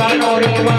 மனோரமா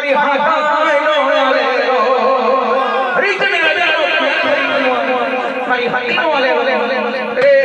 তোমারি রিজনে তোমারি হাতি বলে বলে বলে